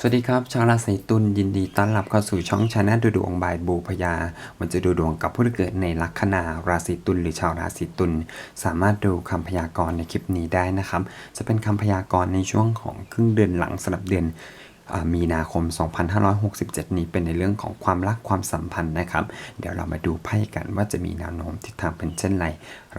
สวัสดีครับ ชาวราศีตุลยินดีต้อนรับเข้าสู่ช่องชาแนลดูดวงบายบูพยามันจะดูดวงกับผู้ที่เกิดในลัคนาราศีตุลหรือชาวราศีตุลสามารถดูคำพยากรณ์ในคลิปนี้ได้นะครับ จะเป็นคำพยากรณ์ในช่วงของครึ่งเดือนหลังสำหรับเดือนอ่ามีนาคม 2567 นี้เป็นในเรื่องของความรักความสัมพันธ์นะครับ เดี๋ยวเรามาดูไพ่กันว่าจะมีแนวโน้มทิศทางเป็นเช่นไร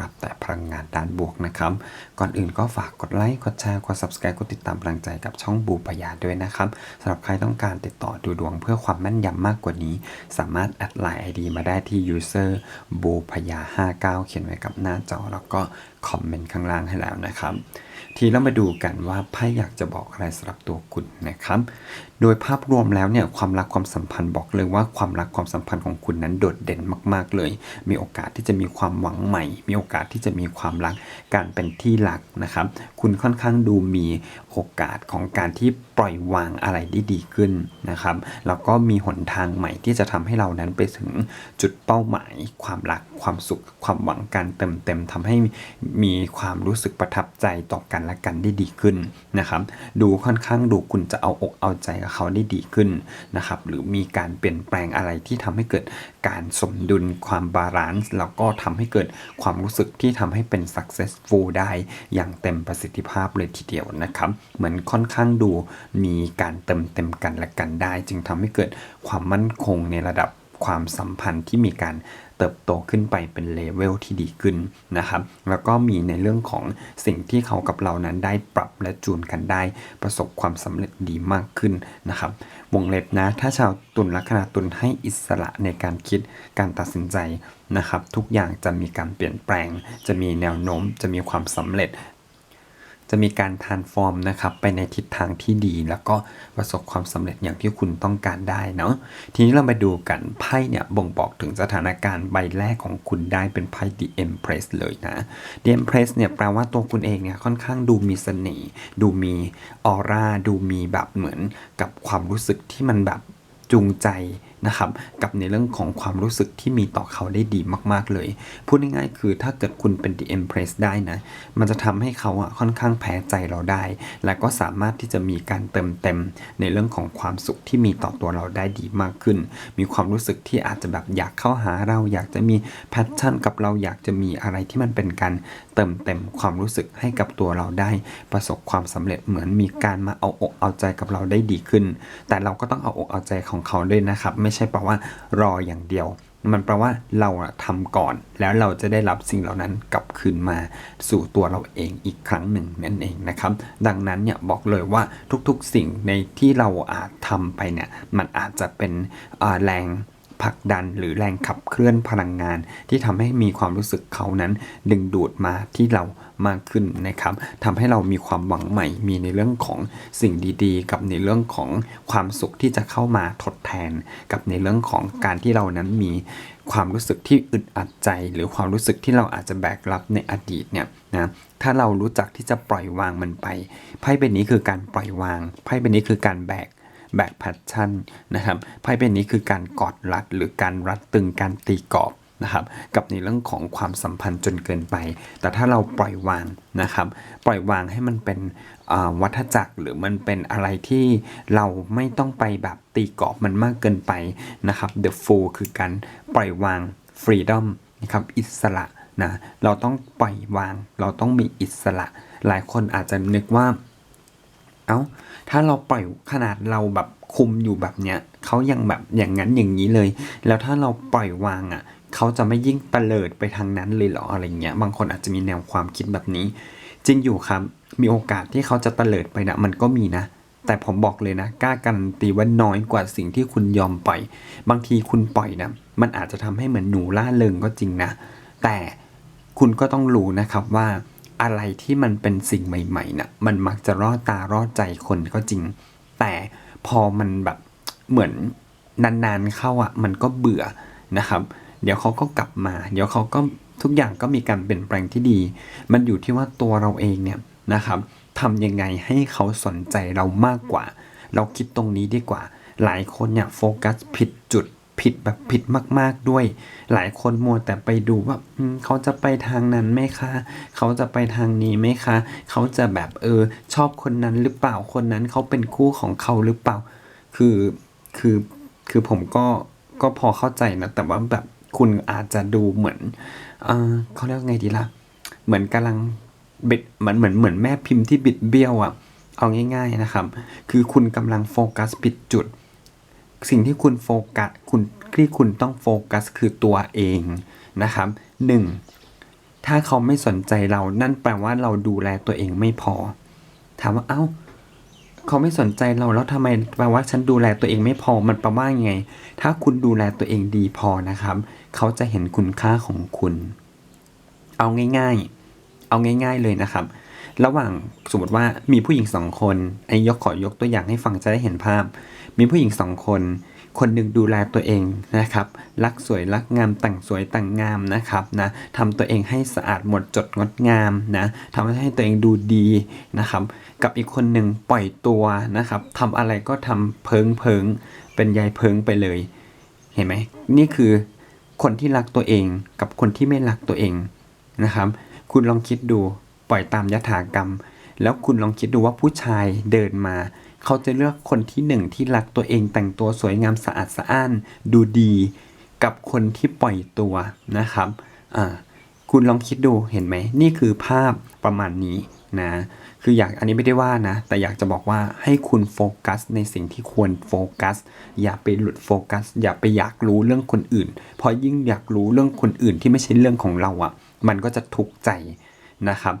รับแต่พลังงานด้านบวกนะครับ ก่อนอื่นก็ฝากกดไลค์ กดแชร์ กด subscribe กดติดตามกำลังใจกับช่องบูพยาด้วยนะครับสำหรับใครต้องการติดต่อดูดวงเพื่อความแม่นยำมากกว่านี้ สามารถแอดไลน์ ID มาได้ที่ user บูพยา59 เขียนไว้กับหน้าจอ แล้วก็คอมเมนต์ข้างล่างให้แล้วนะครับ ทีเรามาดูกันว่าไพ่อยากจะบอกอะไรสำหรับตัวคุณนะครับ โดยภาพรวมแล้วเนี่ยความรักความสัมพันธ์บอกเลยว่าความรักความสัมพันธ์ของคุณนั้นโดดเด่นมาก ๆ เลย มีโอกาสที่จะมีความหวังใหม่ มีโอกาสที่จะมีความรักการเป็นที่รักนะครับ คุณค่อนข้างดูมีโอกาสของการที่ปล่อยวางอะไรได้ดีขึ้นนะครับ แล้วก็มีหนทางใหม่ที่จะทำให้เรานั้นไปถึงจุดเป้าหมาย ความรักความสุข ความหวังการเติมเต็มทำให้มีความรู้สึกประทับใจต่อกันและกันได้ดีขึ้นนะครับ ดูค่อนข้างดูคุณจะเอาอกเอาใจกับเขาได้ดีขึ้นนะครับ หรือมีการเปลี่ยนแปลงอะไรที่ทำให้เกิดการสมดุลความบาลานซ์แล้วก็ทำให้เกิดความรู้สึกที่ทำให้เป็น successful ได้อย่างเต็มประสิทธิภาพเลยทีเดียวนะครับ เหมือนค่อนข้างดูมีการเติมเต็มกันและกันได้ จึงทำให้เกิดความมั่นคงในระดับความสัมพันธ์ที่มีการ เติบโตขึ้นไปเป็นเลเวลที่ดีขึ้นนะครับ แล้วก็มีในเรื่องของสิ่งที่เขากับเรานั้นได้ปรับและจูนกันได้ ประสบความสำเร็จดีมากขึ้นนะครับ วงเล็บนะ ถ้าชาวตุลลัคนาตุลให้อิสระในการคิดการตัดสินใจนะครับ ทุกอย่างจะมีการเปลี่ยนแปลง จะมีแนวโน้ม จะมีความสำเร็จ จะมีการทานฟอร์มนะครับไปในทิศทางที่ดี แล้วก็ประสบความสำเร็จอย่างที่คุณต้องการได้เนาะทีนี้เรามาดูกันไพ่เนี่ยบ่งบอกถึงสถานการณ์ใบแรกของคุณได้เป็นไพ่ The Empress เลยนะ The Empress เนี่ยแปลว่าตัวคุณเองเนี่ยค่อนข้างดูมีเสน่ห์ดูมีออร่าดูมีแบบเหมือนกับความรู้สึกที่มันแบบจูงใจ นะครับกับในเรื่องของความรู้สึกที่มีต่อเขาได้ดีมาก ๆเลย พูดง่ายๆคือถ้าเกิดคุณเป็น The Empress ได้นะมันจะทำให้เขาอะค่อนข้างแพ้ใจเราได้ และก็สามารถที่จะมีการเติมเต็มในเรื่องของความสุขที่มีต่อตัวเราได้ดีมากขึ้น มีความรู้สึกที่อาจจะแบบอยากเข้าหาเราอยากจะมีแพชชั่นกับเราอยากจะมีอะไรที่มันเป็นการเติมเต็มความรู้สึกให้กับตัวเราได้ ประสบความสำเร็จเหมือนมีการมาเอาอกเอาใจกับเราได้ดีขึ้น แต่เราก็ต้องเอาอกเอาใจของเขาด้วยนะครับไม่ใช่แปลว่ารออย่างเดียว มันแปลว่าเราอะทำก่อน แล้วเราจะได้รับสิ่งเหล่านั้นกลับคืนมาสู่ตัวเราเองอีกครั้งหนึ่งนั่นเองนะครับ ดังนั้นเนี่ยบอกเลยว่าทุกๆสิ่งในที่เราอาจทำไปเนี่ยมันอาจจะเป็นแรง ผลักดันหรือแรงขับเคลื่อนพลังงาน ที่ทำให้มีความรู้สึกเขานั้น ดึงดูดมาที่เรามากขึ้นนะครับทำให้เรามีความหวังใหม่ มีในเรื่องของสิ่งดีๆ กับในเรื่องของความสุขที่จะเข้ามาทดแทน กับในเรื่องของการที่เรานั้นมีความรู้สึกที่อึดอัดใจ หรือความรู้สึกที่เราอาจจะแบกรับในอดีตเนี่ยนะถ้าเรารู้จักที่จะปล่อยวางมันไปไพ่ใบนี้คือการปล่อยวางไพ่ใบนี้คือการแบก แบกแพชชั่นนะครับไพ่เป็นนี้คือการกอดรัดหรือการรัดตึงการตีกรอบนะครับกับในเรื่องของความสัมพันธ์จนเกินไป แต่ถ้าเราปล่อยวางนะครับปล่อยวางให้มันเป็นวัฏจักรหรือมันเป็นอะไรที่เราไม่ต้องไปแบบตีกรอบมันมากเกินไปนะครับ The Fool คือการปล่อยวาง Freedom นะครับอิสระนะเราต้องปล่อยวาง เราต้องมีอิสระ หลายคนอาจจะนึกว่า เอา้า ถ้าเราปล่อยขนาดเราแบบคุมอยู่แบบเนี้ยเขายังแบบอย่างนั้นอย่างนี้เลย แล้วถ้าเราปล่อยวางอะ่ะเขาจะไม่ยิ่งเตลิดไปทางนั้นเลยเหรออะไรเงี้ย บางคนอาจจะมีแนวความคิดแบบนี้ จริงอยู่ครับ มีโอกาสที่เขาจะเตลิดไปนะมันก็มีนะ แต่ผมบอกเลยนะกล้าการันตีว่าน้อยกว่าสิ่งที่คุณยอมปล่อย บางทีคุณปล่อยนะมันอาจจะทำให้เหมือนหนูล่าเริงก็จริงนะ แต่คุณก็ต้องรู้นะครับว่า อะไรที่มันเป็นสิ่งใหม่ๆนะ่ะมันมักจะร่อตาร่อใจคนก็จริง แต่พอมันแบบเหมือนนานๆเข้าอะมันก็เบื่อนะครับ เดี๋ยวเขาก็กลับมา เดี๋ยวเขาก็ทุกอย่างก็มีการเปลี่ยนแปลงที่ดี มันอยู่ที่ว่าตัวเราเองเนี่ยนะครับทำยังไงให้เขาสนใจเรามากกว่า เราคิดตรงนี้ดีกว่า หลายคนเนี่ยโฟกัสผิดจุด ผิดแบบผิดมาก ๆด้วย หลายคนมัวแต่ไปดูว่าเขาจะไปทางนั้นไหมคะ เขาจะไปทางนี้ไหมคะ เขาจะแบบเออ ชอบคนนั้นหรือเปล่าคนนั้นเขาเป็นคู่ของเขาหรือเปล่า คือคือคือผมก็ก็พอเข้าใจนะ แต่ว่าแบบคุณอาจจะดูเหมือนเออเขาเรียกไงดีล่ะ เหมือนกำลังบิดเหมือนเหมือนเหมือนแม่พิมพ์ที่บิดเบี้ยวอะ่ะเอาง่าย ๆนะครับ คือคุณกำลังโฟกัสผิดจุด สิ่งที่คุณโฟกัสคุณที่คุณต้องโฟกัสคือตัวเองนะครับหนึ่งถ้าเขาไม่สนใจเรานั่นแปลว่าเราดูแลตัวเองไม่พอ ถามว่าเอ้า เขาไม่สนใจเราแล้วทำไมแปลว่าฉันดูแลตัวเองไม่พอมันแปลว่าไง ถ้าคุณดูแลตัวเองดีพอนะครับ เขาจะเห็นคุณค่าของคุณ เอาง่าย ๆ เอาง่าย ๆเลยนะครับ ระหว่างสมมติว่ามีผู้หญิงสองคนไอ้ยกขอยกตัวอย่างให้ฟังจะได้เห็นภาพ มีผู้หญิงสองคน คนหนึ่งดูแลตัวเองนะครับ รักสวยรักงามแต่งสวยแต่งงามนะครับนะทำตัวเองให้สะอาดหมดจดงดงามนะทำให้ตัวเองดูดีนะครับ กับอีกคนหนึ่งปล่อยตัวนะครับทำอะไรก็ทำเพิงเพิงเป็นยายเพิงไปเลย เห็นไหมนี่คือคนที่รักตัวเองกับคนที่ไม่รักตัวเองนะครับ คุณลองคิดดู ปล่อยตามยถากรรม แล้วคุณลองคิดดูว่าผู้ชายเดินมา เขาจะเลือกคนที่หนึ่งที่รักตัวเองแต่งตัวสวยงามสะอาดสะอ้าน ดูดี กับคนที่ปล่อยตัวนะครับอ่าคุณลองคิดดูเห็นไหมนี่คือภาพประมาณนี้นะคืออยากอันนี้ไม่ได้ว่านะ แต่อยากจะบอกว่าให้คุณโฟกัสในสิ่งที่ควรโฟกัส อย่าไปหลุดโฟกัส อย่าไปอยากรู้เรื่องคนอื่น เพราะยิ่งอยากรู้เรื่องคนอื่นที่ไม่ใช่เรื่องของเราอะ่ะ มันก็จะทุกข์ใจนะครับ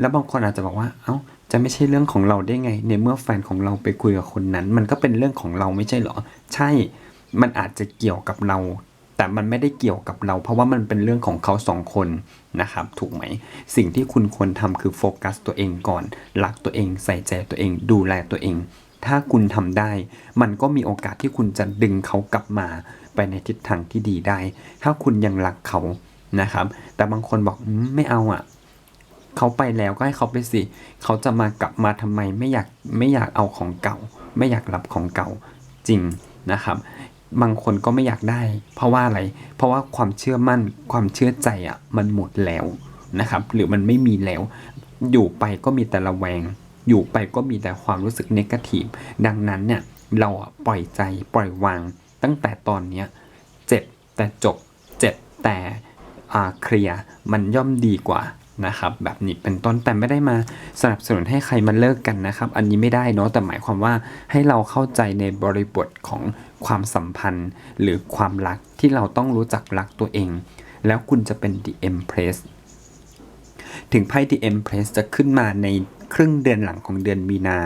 แล้วบางคนอาจจะบอกว่า เอ้า จะไม่ใช่เรื่องของเราได้ไง ในเมื่อแฟนของเราไปคุยกับคนนั้น มันก็เป็นเรื่องของเราไม่ใช่หรอ ใช่ มันอาจจะเกี่ยวกับเรา แต่มันไม่ได้เกี่ยวกับเรา เพราะว่ามันเป็นเรื่องของเขาสองคนนะครับ ถูกไหม สิ่งที่คุณควรทำคือโฟกัสตัวเองก่อน รักตัวเอง ใส่ใจตัวเอง ดูแลตัวเอง ถ้าคุณทำได้ มันก็มีโอกาสที่คุณจะดึงเขากลับมา ไปในทิศทางที่ดีได้ ถ้าคุณยังรักเขานะครับ แต่บางคนบอกไม่เอาอะ เขาไปแล้วก็ให้เขาไปสิ เขาจะมากลับมาทำไมไม่อยากไม่อยากเอาของเก่า ไม่อยากรับของเก่าจริงนะครับ บางคนก็ไม่อยากได้ เพราะว่าอะไร เพราะว่าความเชื่อมั่นความเชื่อใจอะมันหมดแล้วนะครับ หรือมันไม่มีแล้ว อยู่ไปก็มีแต่ระแวง อยู่ไปก็มีแต่ความรู้สึกเนกาทีฟดังนั้นเนี่ยเราปล่อยใจปล่อยวาง ตั้งแต่ตอนเนี้ยเจ็บแต่จบเจ็บแต่อ่าเคลียร์มันย่อมดีกว่า นะครับแบบนี้เป็นต้นแต่ไม่ได้มาสนับสนุนให้ใครมาเลิกกันนะครับ อันนี้ไม่ได้เนาะแต่หมายความว่าให้เราเข้าใจในบริบทของความสัมพันธ์ หรือความรักที่เราต้องรู้จักรักตัวเอง แล้วคุณจะเป็น the empress ถึงไพ่ The Empress จะขึ้นมาในครึ่งเดือนหลังของเดือนมีนา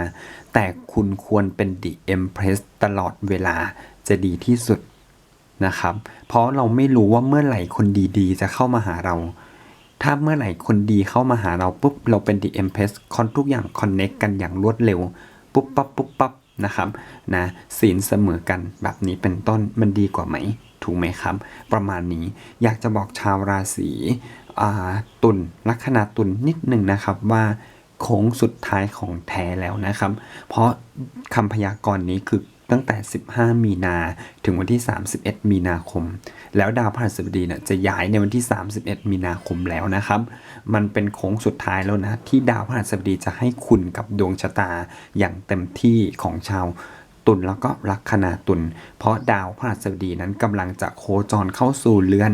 แต่คุณควรเป็น The Empress ตลอดเวลาจะดีที่สุดนะครับ เพราะเราไม่รู้ว่าเมื่อไหร่คนดีๆ จะเข้ามาหาเรา ถ้าเมื่อไหร่คนดีเข้ามาหาเราปุ๊บ เราเป็น The Empress คอนทุกอย่างคอนเน็กกันอย่างรวดเร็ว ปุ๊บปั๊บปุ๊บปั๊บนะครับนะศีลเสมอกันแบบนี้เป็นต้นมันดีกว่าไหม ถูกไหมครับ ประมาณนี้อยากจะบอกชาวราศีตุลลัคนาตุลนิดหนึ่งนะครับว่าโค้งสุดท้ายของแท้แล้วนะครับ เพราะคำพยากรณ์นี้คือ ตั้งแต่ 15 มีนาถึงวันที่ 31 มีนาคม แล้วดาวพฤหัสบดีเนี่ยจะย้ายในวันที่ 31 มีนาคมแล้วนะครับ มันเป็นโค้งสุดท้ายแล้วนะที่ดาวพฤหัสบดีจะให้คุณกับดวงชะตาอย่างเต็มที่ของชาวตุลแล้วก็ลัคนาตุลเพราะดาวพฤหัสบดีนั้นกำลังจะโคจรเข้าสู่เรือน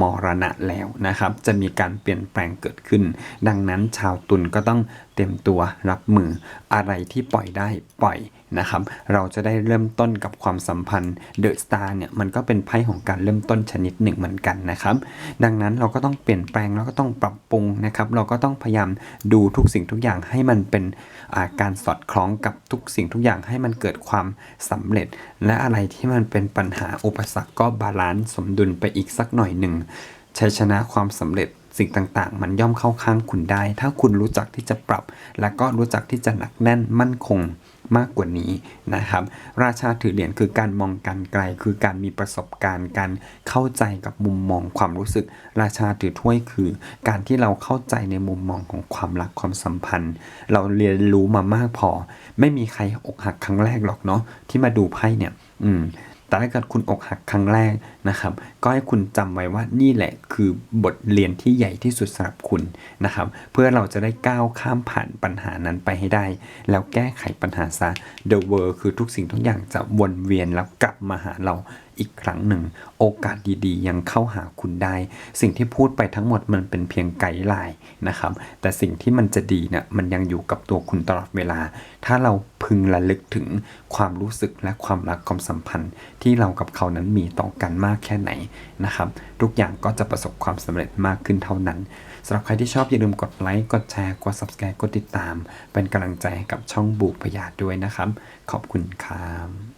มรณะแล้วนะครับ จะมีการเปลี่ยนแปลงเกิดขึ้น ดังนั้นชาวตุลก็ต้องเตรียมตัวรับมืออะไรที่ปล่อยได้ปล่อย นะครับ เราจะได้เริ่มต้นกับความสัมพันธ์เดอะสตาร์เนี่ยมันก็เป็นไพ่ของการเริ่มต้นชนิดหนึ่งเหมือนกันนะครับ ดังนั้นเราก็ต้องเปลี่ยนแปลงแล้วก็ต้องปรับปรุงนะครับ เราก็ต้องพยายามดูทุกสิ่งทุกอย่างให้มันเป็นาการสอดคล้องกับทุกสิ่งทุกอย่างให้มันเกิดความสำเร็จ และอะไรที่มันเป็นปัญหาอุปสรรคก็บาลานซ์สมดุลไปอีกสักหน่อยหนึ่งชัยชนะความสำเร็จสิ่งต่างๆ มันย่อมเข้าข้างคุณได้ ถ้าคุณรู้จักที่จะปรับ และก็รู้จักที่จะหนักแน่นมั่นคง มากกว่านี้นะครับ ราชาถือเหรียญคือการมองการไกล คือการมีประสบการณ์การเข้าใจกับมุมมองความรู้สึก ราชาถือถ้วยคือ การที่เราเข้าใจในมุมมองของความรักความสัมพันธ์ เราเรียนรู้มามากพอ ไม่มีใครอกหักครั้งแรกหรอกเนาะที่มาดูไพ่เนี่ย อืมแต่ถ้าเกิดคุณอกหักครั้งแรก นะครับ ก็ให้คุณจำไว้ว่านี่แหละคือบทเรียนที่ใหญ่ที่สุดสำหรับคุณนะครับ เพื่อเราจะได้ก้าวข้ามผ่านปัญหานั้นไปให้ได้ แล้วแก้ไขปัญหาซะ The World คือทุกสิ่งทุกอย่างจะวนเวียนแล้วกลับมาหาเราอีกครั้งหนึ่ง โอกาสดีๆ ยังเข้าหาคุณได้ สิ่งที่พูดไปทั้งหมดมันเป็นเพียงไกด์ไลน์นะครับ แต่สิ่งที่มันจะดีเนี่ยมันยังอยู่กับตัวคุณตลอดเวลา ถ้าเราพึงระลึกถึงความรู้สึกและความรักความสัมพันธ์ ที่เรากับเขานั้นมีต่อกันมากแค่ไหนนะครับทุกอย่างก็จะประสบความสำเร็จมากขึ้นเท่านั้นสำหรับใครที่ชอบอย่าลืมกดไลค์กดแชร์กด subscribe กดติดตาม เป็นกำลังใจให้กับช่องบุกพยาด้วยนะครับ ขอบคุณครับ